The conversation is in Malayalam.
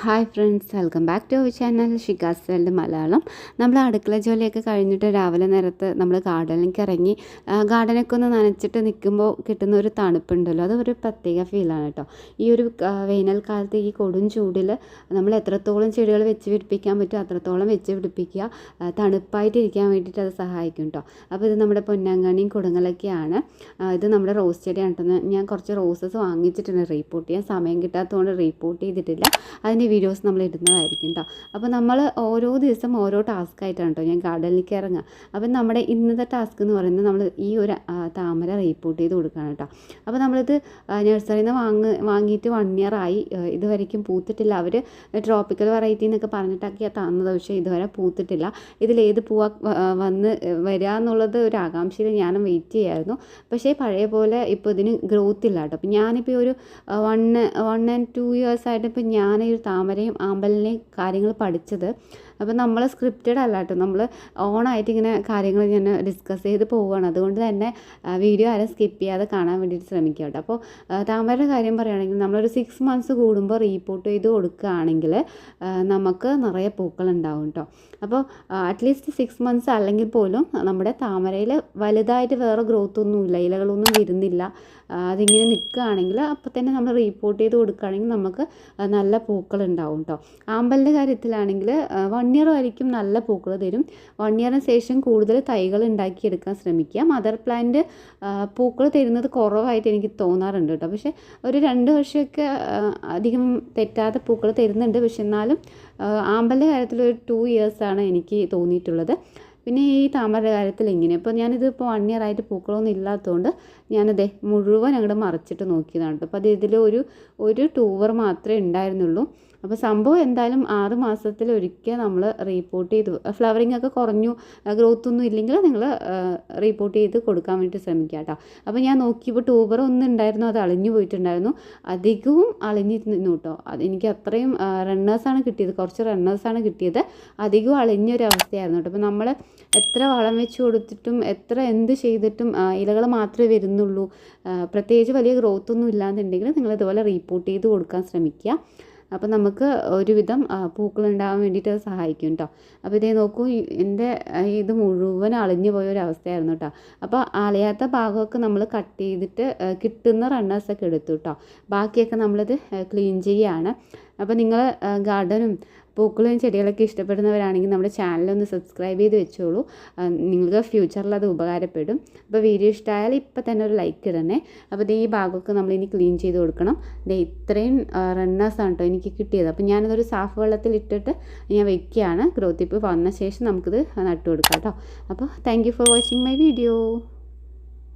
Hi friends welcome back to our channel Shika's world Malayalam നമ്മൾ അടുക്കള ജോലിയൊക്കെ കഴിഞ്ഞിട്ട് രാവിലെ നേരത്ത് നമ്മൾ ഗാർഡനിലേക്ക് ഇറങ്ങി ഗാർഡനൊക്കെ ഒന്ന് നനച്ചിട്ട് നിൽക്കുമ്പോൾ കിട്ടുന്ന ഒരു തണുപ്പുണ്ടല്ലോ. അത് ഒരു പ്രത്യേക ഫീലാണ് കേട്ടോ. ഈ ഒരു വേനൽക്കാലത്ത് ഈ കൊടും ചൂടിൽ നമ്മൾ എത്രത്തോളം ചെടികൾ വെച്ച് പിടിപ്പിക്കാൻ പറ്റും അത്രത്തോളം വെച്ച് പിടിപ്പിക്കുക തണുപ്പായിട്ട് ഇരിക്കാൻ വേണ്ടിയിട്ട് അത് സഹായിക്കും കേട്ടോ. അപ്പോൾ ഇത് നമ്മുടെ പൊന്നാങ്കണിയും കൊടുങ്ങലൊക്കെയാണ്. ഇത് നമ്മുടെ റോസ് ചെടിയാണ് കേട്ടോ. ഞാൻ കുറച്ച് റോസസ് വാങ്ങിച്ചിട്ടുണ്ട്. റീപ്പോർട്ട് ചെയ്യാൻ സമയം കിട്ടാത്തതുകൊണ്ട് റീപ്പോർട്ട് ചെയ്തിട്ടില്ല. അതിന്റെ വീഡിയോസ് നമ്മൾ ഇടുന്നതായിരിക്കും കേട്ടോ അപ്പോൾ നമ്മൾ ഓരോ ദിവസം ഓരോ ടാസ്ക് ആയിട്ടാണ് കേട്ടോ ഞാൻ ഗാർഡനിലേക്ക് ഇറങ്ങുക. അപ്പം നമ്മുടെ ഇന്നത്തെ ടാസ്ക് എന്ന് പറയുന്നത് നമ്മൾ ഈ ഒരു താമര റീപ്പോർട്ട് ചെയ്ത് കൊടുക്കുകയാണ് കേട്ടോ അപ്പോൾ നമ്മളിത് നഴ്സറിയിൽ നിന്ന് വാങ്ങ് വാങ്ങിയിട്ട് വൺ ഇയർ ആയി ഇതുവരയ്ക്കും പൂത്തിട്ടില്ല. അവർ ട്രോപ്പിക്കൽ വെറൈറ്റി എന്നൊക്കെ പറഞ്ഞിട്ടൊക്കെയാണ് തന്നത്. പക്ഷേ ഇതുവരെ പൂത്തിട്ടില്ല. ഇതിലേത് പൂവ വന്ന് വരിക എന്നുള്ളത് ഒരു ആകാംക്ഷയിൽ ഞാനും വെയിറ്റ് ചെയ്യായിരുന്നു. പക്ഷേ പഴയ പോലെ ഇപ്പോൾ ഇതിന് ഗ്രോത്ത് ഇല്ല കേട്ടോ അപ്പോൾ ഞാനിപ്പോൾ ഒരു one one and two years ആയിട്ട് ഇപ്പോൾ ഞാൻ ഈ താമരയും ആമ്പലിനെയും കാര്യങ്ങൾ പഠിച്ചത്. അപ്പോൾ നമ്മൾ സ്ക്രിപ്റ്റഡ് അല്ല കേട്ടോ. നമ്മൾ ഓണായിട്ട് ഇങ്ങനെ കാര്യങ്ങൾ ഞാൻ ഡിസ്കസ് ചെയ്ത് പോവുകയാണ് അതുകൊണ്ട് തന്നെ വീഡിയോ ആരും സ്കിപ്പ് ചെയ്യാതെ കാണാൻ വേണ്ടിയിട്ട് ശ്രമിക്കുക കേട്ടോ. അപ്പോൾ താമരയുടെ കാര്യം പറയുകയാണെങ്കിൽ നമ്മളൊരു സിക്സ് മന്ത്സ് കൂടുമ്പോൾ റീപ്പോർട്ട് ചെയ്ത് കൊടുക്കുകയാണെങ്കിൽ നമുക്ക് നിറയെ പൂക്കൾ ഉണ്ടാവും കേട്ടോ. അപ്പോൾ അറ്റ്ലീസ്റ്റ് സിക്സ് മന്ത്സ് അല്ലെങ്കിൽ പോലും നമ്മുടെ താമരയിൽ വലുതായിട്ട് വേറെ ഗ്രോത്ത് ഒന്നുമില്ല ഇലകളൊന്നും വരുന്നില്ല. അതിങ്ങനെ നിൽക്കുകയാണെങ്കിൽ അപ്പോൾ തന്നെ നമ്മൾ റീപ്പോർട്ട് ചെയ്ത് കൊടുക്കുകയാണെങ്കിൽ നമുക്ക് നല്ല പൂക്കൾ ഉണ്ടാവും കേട്ടോ ആമ്പലിന്റെ കാര്യത്തിലാണെങ്കിൽ വൺ ഇയർ വരയ്ക്കും നല്ല പൂക്കൾ തരും. വൺ ഇയറിന് ശേഷം കൂടുതൽ തൈകൾ ഉണ്ടാക്കിയെടുക്കാൻ ശ്രമിക്കുക. മദർ പ്ലാന്റ് പൂക്കൾ തരുന്നത് കുറവായിട്ട് എനിക്ക് തോന്നാറുണ്ട് കേട്ടോ പക്ഷേ ഒരു രണ്ട് വർഷമൊക്കെ അധികം തെറ്റാതെ പൂക്കൾ തരുന്നുണ്ട്. പക്ഷെ എന്നാലും ആമ്പലിന്റെ കാര്യത്തിൽ ഒരു ടു ഇയേഴ്സാണ് എനിക്ക് തോന്നിയിട്ടുള്ളത്. പിന്നെ ഈ താമരയുടെ കാര്യത്തിൽ ഇങ്ങനെ. ഇപ്പോൾ ഞാനിതിപ്പോൾ വൺ ഇയർ ആയിട്ട് പൂക്കളൊന്നും ഇല്ലാത്തതുകൊണ്ട് ഞാനത് മുഴുവൻ അങ്ങോട്ട് മറിച്ചിട്ട് നോക്കിയതാണ് അപ്പോൾ അത് ഇതിൽ ഒരു ഒരു ടൂവർ മാത്രമേ ഉണ്ടായിരുന്നുള്ളൂ. അപ്പോൾ സംഭവം എന്തായാലും ആറ് മാസത്തിൽ ഒരിക്കൽ നമ്മൾ റീപ്പോർട്ട് ചെയ്ത്. ഫ്ലവറിങ് ഒക്കെ കുറഞ്ഞു ഗ്രോത്ത് ഒന്നും ഇല്ലെങ്കിൽ നിങ്ങൾ റീപ്പോർട്ട് ചെയ്ത് കൊടുക്കാൻ വേണ്ടി ശ്രമിക്കുക കേട്ടോ. അപ്പോൾ ഞാൻ നോക്കിയപ്പോൾ ട്യൂബർ ഒന്നും ഉണ്ടായിരുന്നു അത് അളിഞ്ഞു പോയിട്ടുണ്ടായിരുന്നു. അധികവും അളിഞ്ഞിരുന്നു കേട്ടോ. അത് എനിക്ക് അത്രയും റണ്ണേഴ്സാണ് കിട്ടിയത്. കുറച്ച് റണ്ണേഴ്സാണ് കിട്ടിയത്. അധികവും അളിഞ്ഞൊരു അവസ്ഥയായിരുന്നു കേട്ടോ. അപ്പോൾ നമ്മൾ എത്ര വളം വെച്ച് കൊടുത്തിട്ടും എത്ര എന്ത് ചെയ്തിട്ടും ഇലകൾ മാത്രമേ വരുന്നുള്ളൂ. പ്രത്യേകിച്ച് വലിയ ഗ്രോത്ത് ഒന്നും ഇല്ലാന്നുണ്ടെങ്കിൽ നിങ്ങൾ ഇതുപോലെ റീപ്പോർട്ട് ചെയ്ത് കൊടുക്കാൻ ശ്രമിക്കുക. അപ്പോൾ നമുക്ക് ഒരുവിധം പൂക്കൾ ഉണ്ടാകാൻ വേണ്ടിയിട്ട് അത് സഹായിക്കും കേട്ടോ അപ്പോൾ ഇതേ നോക്കൂ എന്റെ ഇത് മുഴുവൻ അളിഞ്ഞു പോയ ഒരു അവസ്ഥയായിരുന്നു കേട്ടോ അപ്പോൾ അളയാത്ത ഭാഗമൊക്കെ നമ്മൾ കട്ട് ചെയ്തിട്ട് കിട്ടുന്ന റണ്ണേഴ്സൊക്കെ എടുത്തു കേട്ടോ ബാക്കിയൊക്കെ നമ്മളിത് ക്ലീൻ ചെയ്യുകയാണ്. അപ്പോൾ നിങ്ങൾ ഗാർഡനും പൂക്കളും ചെടികളൊക്കെ ഇഷ്ടപ്പെടുന്നവരാണെങ്കിൽ നമ്മുടെ ചാനലൊന്ന് സബ്സ്ക്രൈബ് ചെയ്ത് വെച്ചോളൂ. നിങ്ങൾക്ക് ഫ്യൂച്ചറിൽ അത് ഉപകാരപ്പെടും. അപ്പോൾ വീഡിയോ ഇഷ്ടമായാൽ ഇപ്പം തന്നെ ഒരു ലൈക്ക് ഇടണേ. അപ്പോൾ ഈ ഭാഗമൊക്കെ ഇനി ക്ലീൻ ചെയ്ത് കൊടുക്കണം. ദേ ഇത്രയും റണ്ണേഴ്സാണ് കേട്ടോ എനിക്ക് കിട്ടിയത്. അപ്പോൾ ഞാനതൊരു സാഫ് വെള്ളത്തിൽ ഇട്ടിട്ട് ഞാൻ വെക്കുകയാണ്. ഗ്രോത്തിപ്പ് വന്ന ശേഷം നമുക്കിത് നട്ടു കൊടുക്കാം കേട്ടോ അപ്പോൾ thank for watching my video